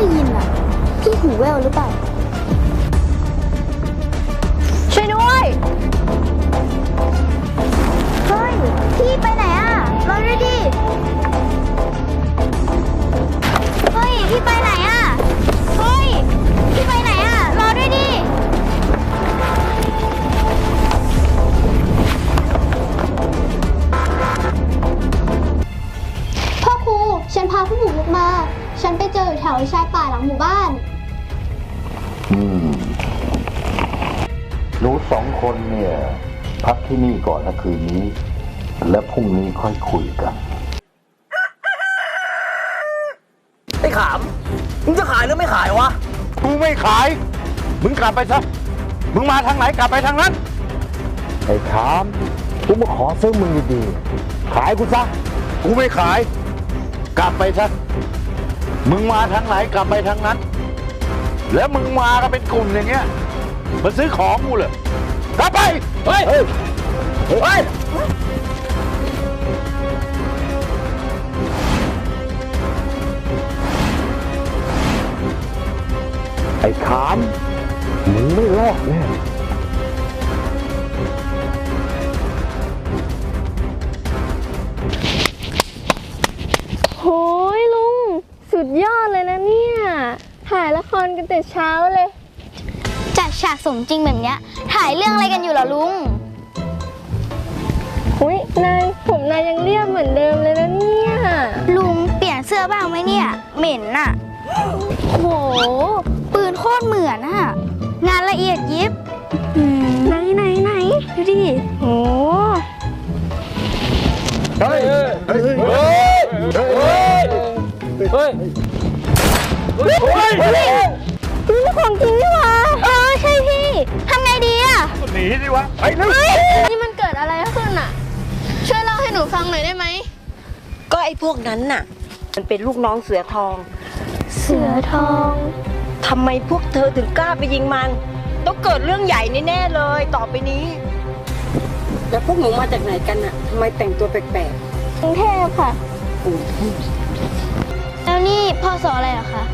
ได้ยินอะ พี่หูแววหรือเปล่า ช่วยด้วย เฮ้ย พี่ไปไหน หนูสองคนเนี่ย พักที่นี่ก่อนนะคืนนี้ แล้วพรุ่งนี้ค่อยคุยกันไอ้ขาม มึงจะขายหรือไม่ขายวะ กูไม่ขาย มึงกลับไปซะ มึงมาทางไหนกลับไปทางนั้น ไอ้ขาม กูมาขอซื้อมึงดีๆ ขายกูซะ กูไม่ขาย กลับไปซะ มึงมาทางไหนกลับไปทางนั้น แล้วมึงมากันเป็นกลุ่มอย่างเงี้ยมาซื้อของกูเหรอกลับไปเฮ้ยเฮ้ยเฮ้ยไอ้ขามมึงไม่รอดแน่โหยลุง สุดยอดเลยนะเนี่ย ถ่ายละครกันแต่เช้าเลย จัดฉากสมจริงแบบเนี้ย ถ่ายเรื่องอะไรกันอยู่เหรอลุง อุ้ยนายผมนายยังเรียบเหมือนเดิมเลยนะเนี่ย ลุงเปลี่ยนเสื้อบ้างไหมเนี่ย เหม็นน่ะ โห ปืนโคตรเหมือนอะ งานละเอียดยิบอืมไหนไหนไหนดูดิ โห เฮ้ย เฮ้ย เฮ้ย เฮ้ย เฮ้ยนี่ของจริงนี่หว่าเออใช่พี่ทำไงดีอะหนีดิวะไปเลยนี่มันเกิดอะไรขึ้นอะ ช่วยเล่าให้หนูฟังหน่อยได้ไหมก็ไอ้พวกนั้นน่ะ มันเป็นลูกน้องเสือทอง เสือทองทำไมพวกเธอถึงกล้าไปยิงมัน ต้องเกิดเรื่องใหญ่แน่ๆเลย ต่อไปนี้ แล้วพวกหนูมาจากไหนกันน่ะทำไมแต่งตัวแปลกกรุงเทพค่ะแล้วนี่พศอสออะไรเหรอคะ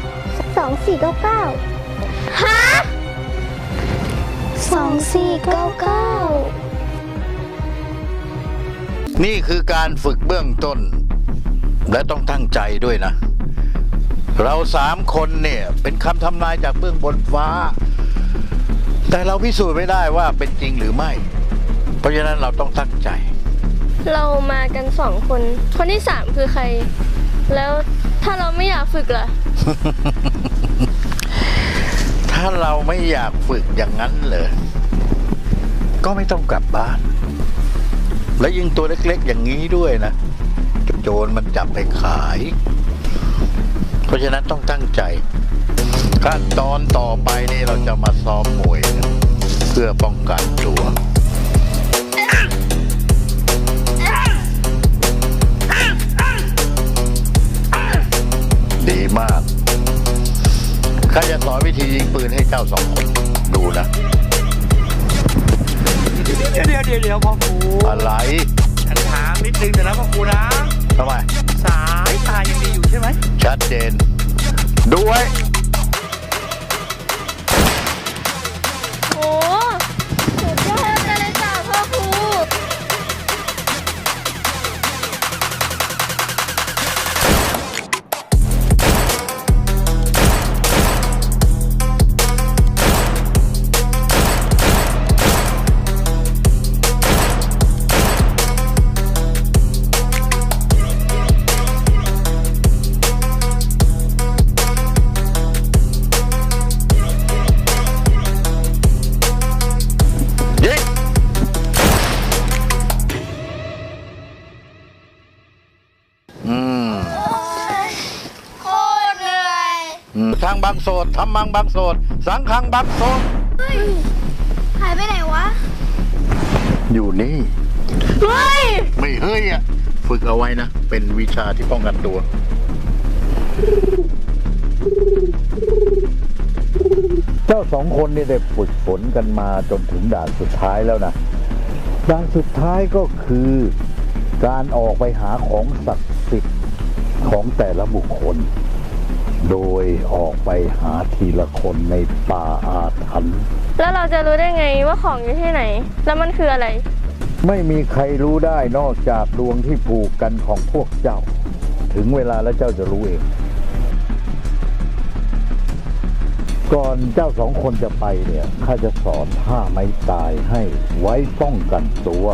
องสี่เก้าเก้าฮะสองสี่เก้าเก้านี่คือการฝึกเบื้องต้น และต้องตั้งใจด้วยนะ เราสามคนเนี่ย เป็นคำทำนายจากเบื้องบนฟ้า แต่เราพิสูจน์ไม่ได้ว่าเป็นจริงหรือไม่ เพราะฉะนั้นเราต้องตั้งใจ เรามากันสองคน คนที่สามคือใคร แล้วถ้าเราไม่อยากฝึกล่ะ ถ้าเราไม่อยากฝึกอย่างนั้นเลยก็ไม่ต้องกลับบ้าน และยิ่งตัวเล็กๆอย่างนี้ด้วยนะ โจรมันจับไปขาย เพราะฉะนั้นต้องตั้งใจ ขั้นตอนต่อไปนี่เราจะมาซ้อมมวยกันเพื่อป้องกันตัว เจ้าสองคนดูนะเดี๋ยวเดี๋ยวเดี๋ยวเดี๋ยวพ่อครูอะไรฉันถามนิดนึงเดี๋ยวนะพ่อครูนะทำไมสายตายังดีอยู่ใช่ไหมชัดเจนดูไว้โทางบางโสดทำมังบางโสด สังคังบางโสดหายไปไหนวะ อยู่นี่ เฮ้ย ไม่เฮ้ยอะ ฝึกเอาไว้นะ เป็นวิชาที่ป้องกันตัว เจ้าสองคนนี่ได้ฝึกฝนกันมาจนถึงด่านสุดท้ายแล้วนะ ด่านสุดท้ายก็คือ การออกไปหาของศักดิ์สิทธิ์ของแต่ละบุคคล โดยออกไปหาทีละคนในป่าอาถรรพ์แล้วเราจะรู้ได้ไงว่าของอยู่ที่ไหน แล้วมันคืออะไร ไม่มีใครรู้ได้นอกจากดวงที่ผูกกันของพวกเจ้า ถึงเวลาแล้วเจ้าจะรู้เอง ก่อนเจ้าสองคนจะไปเนี่ยข้าจะสอนท่าไม้ตายให้ไว้ป้องกันตัว